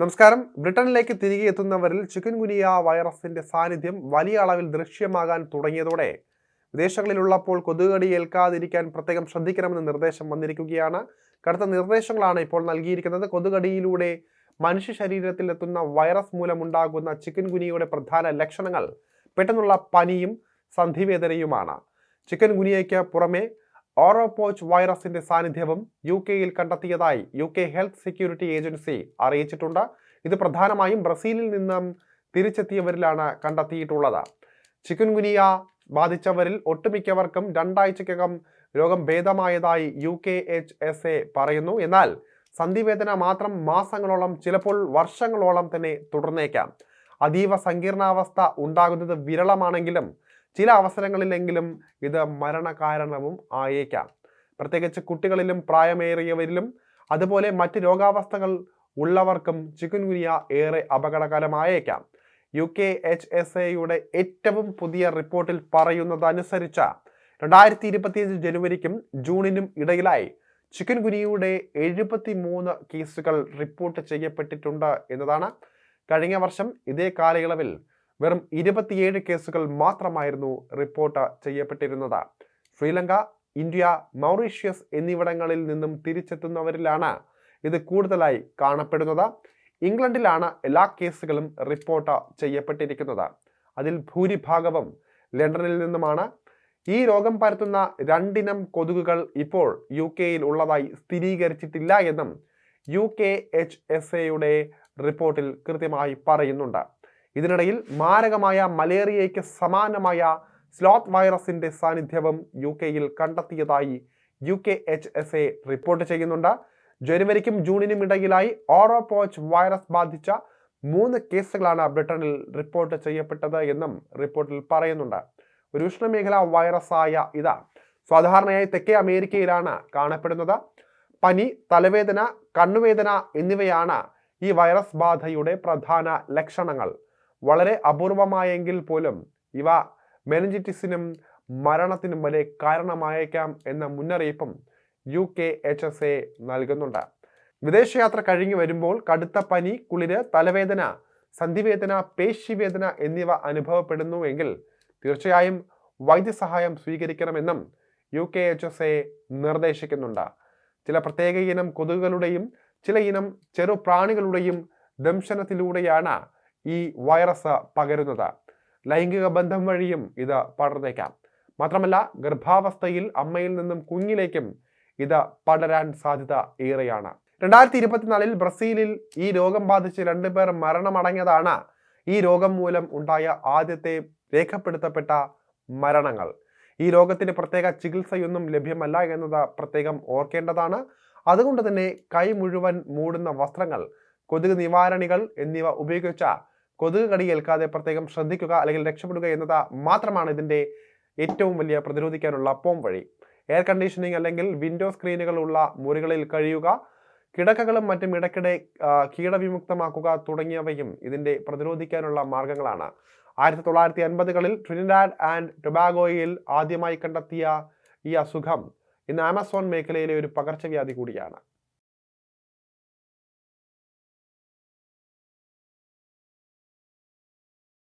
നമസ്കാരം. ബ്രിട്ടനിലേക്ക് തിരികെ എത്തുന്നവരിൽ ചിക്കൻ ഗുനിയ വൈറസിന്റെ സാന്നിധ്യം വലിയ അളവിൽ ദൃശ്യമാകാൻ തുടങ്ങിയതോടെ വിദേശങ്ങളിലുള്ളപ്പോൾ കൊതുകടി ഏൽക്കാതിരിക്കാൻ പ്രത്യേകം ശ്രദ്ധിക്കണമെന്ന് നിർദ്ദേശം വന്നിരിക്കുകയാണ്. കടുത്ത നിർദ്ദേശങ്ങളാണ് ഇപ്പോൾ നൽകിയിരിക്കുന്നത്. കൊതുകടിയിലൂടെ മനുഷ്യ ശരീരത്തിൽ എത്തുന്ന വൈറസ് മൂലമുണ്ടാകുന്ന ചിക്കൻ ഗുനിയയുടെ പ്രധാന ലക്ഷണങ്ങൾ പെട്ടെന്നുള്ള പനിയും സന്ധിവേദനയുമാണ്. ചിക്കൻ ഗുനിയയ്ക്ക് പുറമെ ഓറോപോച്ച് വൈറസിന്റെ സാന്നിധ്യവും യു കെയിൽ കണ്ടെത്തിയതായി U K health security agency അറിയിച്ചിട്ടുണ്ട്. ഇത് പ്രധാനമായും ബ്രസീലിൽ നിന്നും തിരിച്ചെത്തിയവരിലാണ് കണ്ടെത്തിയിട്ടുള്ളത്. ചിക്കൻ ഗുനിയ ബാധിച്ചവരിൽ ഒട്ടുമിക്കവർക്കും രണ്ടാഴ്ചക്കകം രോഗം ഭേദമായതായി U K H S A പറയുന്നു. എന്നാൽ സന്ധിവേദന മാത്രം മാസങ്ങളോളം ചിലപ്പോൾ വർഷങ്ങളോളം തന്നെ തുടർന്നേക്കാം. അതീവ സങ്കീർണാവസ്ഥ ഉണ്ടാകുന്നത് വിരളമാണെങ്കിലും ചില അവസരങ്ങളിലെങ്കിലും ഇത് മരണകാരണവും ആയേക്കാം. പ്രത്യേകിച്ച് കുട്ടികളിലും പ്രായമേറിയവരിലും അതുപോലെ മറ്റ് രോഗാവസ്ഥകൾ ഉള്ളവർക്കും ചിക്കുൻഗുനിയ ഏറെ അപകടകരമായേക്കാം. യു കെ എച്ച് എസ് എയുടെ ഏറ്റവും പുതിയ റിപ്പോർട്ടിൽ പറയുന്നതനുസരിച്ച് രണ്ടായിരത്തി ഇരുപത്തിയഞ്ച് ജനുവരിക്കും ജൂണിനും ഇടയിലായി ചിക്കൻ ഗുനിയുടെ എഴുപത്തി മൂന്ന് കേസുകൾ റിപ്പോർട്ട് ചെയ്യപ്പെട്ടിട്ടുണ്ട് എന്നതാണ്. കഴിഞ്ഞ വർഷം ഇതേ കാലയളവിൽ വെറും ഇരുപത്തിയേഴ് കേസുകൾ മാത്രമായിരുന്നു റിപ്പോർട്ട് ചെയ്യപ്പെട്ടിരുന്നത്. ശ്രീലങ്ക ഇന്ത്യ മൗറീഷ്യസ് എന്നിവിടങ്ങളിൽ നിന്നും തിരിച്ചെത്തുന്നവരിലാണ് ഇത് കൂടുതലായി കാണപ്പെടുന്നത്. ഇംഗ്ലണ്ടിലാണ് എല്ലാ കേസുകളും റിപ്പോർട്ട് ചെയ്യപ്പെട്ടിരിക്കുന്നത്. അതിൽ ഭൂരിഭാഗവും ലണ്ടനിൽ നിന്നുമാണ്. ഈ രോഗം പരത്തുന്ന രണ്ടിനം കൊതുകുകൾ ഇപ്പോൾ യു കെയിൽ ഉള്ളതായി സ്ഥിരീകരിച്ചിട്ടില്ല എന്നും യു കെ എച്ച് എസ് എയുടെ റിപ്പോർട്ടിൽ കൃത്യമായി പറയുന്നുണ്ട്. ഇതിനിടയിൽ മാരകമായ മലേറിയയ്ക്ക് സമാനമായ സ്ലോത്ത് വൈറസിന്റെ സാന്നിധ്യവും യു കെയിൽ കണ്ടെത്തിയതായി U K H S A report ചെയ്യുന്നുണ്ട്. ജനുവരിക്കും ജൂണിനും ഇടയിലായി ഓറോപോച്ച് വൈറസ് ബാധിച്ച മൂന്ന് കേസുകളാണ് ബ്രിട്ടനിൽ റിപ്പോർട്ട് ചെയ്യപ്പെട്ടത് എന്നും റിപ്പോർട്ടിൽ പറയുന്നുണ്ട്. ഒരു ഉഷ്ണമേഖലാ വൈറസായ ഇത്. സാധാരണയായി തെക്കേ അമേരിക്കയിലാണ് കാണപ്പെടുന്നത്. പനി തലവേദന കണ്ണുവേദന എന്നിവയാണ് ഈ വൈറസ് ബാധയുടെ പ്രധാന ലക്ഷണങ്ങൾ. വളരെ അപൂർവമായെങ്കിൽ പോലും ഇവ മെനഞ്ചിറ്റിസിനും മരണത്തിനും വരെ കാരണമായേക്കാം എന്ന മുന്നറിയിപ്പും U K H S A നൽകുന്നുണ്ട്. വിദേശയാത്ര കഴിഞ്ഞു വരുമ്പോൾ കടുത്ത പനി കുളിര് തലവേദന സന്ധിവേദന പേശിവേദന എന്നിവ അനുഭവപ്പെടുന്നുവെങ്കിൽ തീർച്ചയായും വൈദ്യസഹായം സ്വീകരിക്കണമെന്നും U K H S A നിർദ്ദേശിക്കുന്നുണ്ട്. ചില പ്രത്യേക ഇനം കൊതുകുകളുടെയും ചില ഇനം ചെറുപ്രാണികളുടെയും ദംശനത്തിലൂടെയാണ് ഈ വൈറസ് പകരുന്നത്. ലൈംഗിക ബന്ധം വഴിയും ഇത് പടർന്നേക്കാം. മാത്രമല്ല ഗർഭാവസ്ഥയിൽ അമ്മയിൽ നിന്നും കുഞ്ഞിലേക്കും ഇത് പടരാൻ സാധ്യത ഏറെയാണ്. രണ്ടായിരത്തി ഇരുപത്തിനാലിൽ ബ്രസീലിൽ ഈ രോഗം ബാധിച്ച് രണ്ടുപേർ മരണമടങ്ങിയതാണ് ഈ രോഗം മൂലം ഉണ്ടായ ആദ്യത്തെ രേഖപ്പെടുത്തപ്പെട്ട മരണങ്ങൾ. ഈ രോഗത്തിന് പ്രത്യേക ചികിത്സയൊന്നും ലഭ്യമല്ല എന്നത് പ്രത്യേകം ഓർക്കേണ്ടതാണ്. അതുകൊണ്ട് തന്നെ കൈ മുഴുവൻ മൂടുന്ന വസ്ത്രങ്ങൾ കൊതുക് നിവാരണികൾ എന്നിവ ഉപയോഗിച്ച കൊതുക് കടി ഏൽക്കാതെ പ്രത്യേകം ശ്രദ്ധിക്കുക അല്ലെങ്കിൽ രക്ഷപ്പെടുക എന്നത് മാത്രമാണ് ഇതിന്റെ ഏറ്റവും വലിയ പ്രതിരോധിക്കാനുള്ള പോം വഴി. എയർ കണ്ടീഷനിങ് അല്ലെങ്കിൽ വിൻഡോ സ്ക്രീനുകൾ ഉള്ള മുറികളിൽ കഴിയുക കിടക്കകളും മറ്റും ഇടയ്ക്കിടെ കീടവിമുക്തമാക്കുക തുടങ്ങിയവയും ഇതിന്റെ പ്രതിരോധിക്കാനുള്ള മാർഗങ്ങളാണ്. ആയിരത്തി തൊള്ളായിരത്തി അൻപതുകളിൽ ട്രിനിഡാഡ് ആൻഡ് ടൊബാഗോയിൽ ആദ്യമായി കണ്ടെത്തിയ ഈ അസുഖം ഇന്ന് ആമസോൺ മേഖലയിലെ ഒരു പകർച്ചവ്യാധി കൂടിയാണ്.